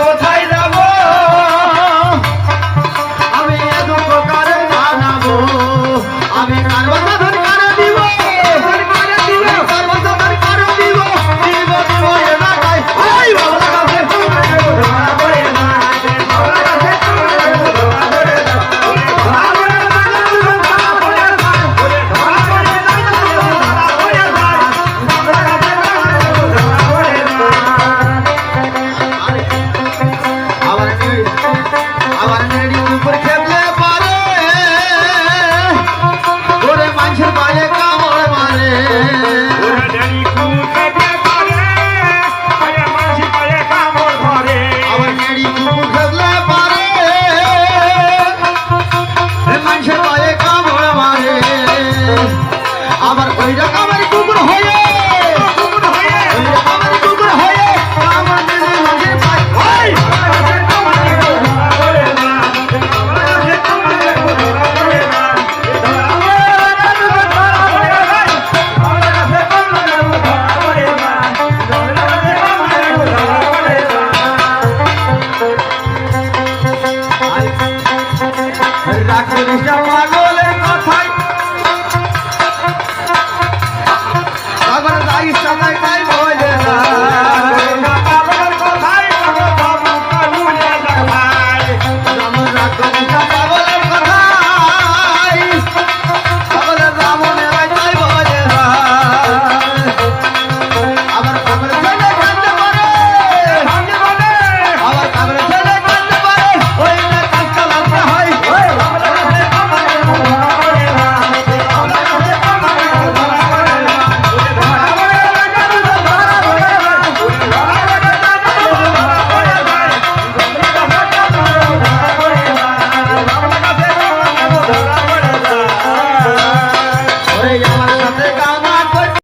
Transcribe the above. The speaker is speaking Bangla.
কথা রাখেন জওয়ানের কথাই তারপরে Thank you.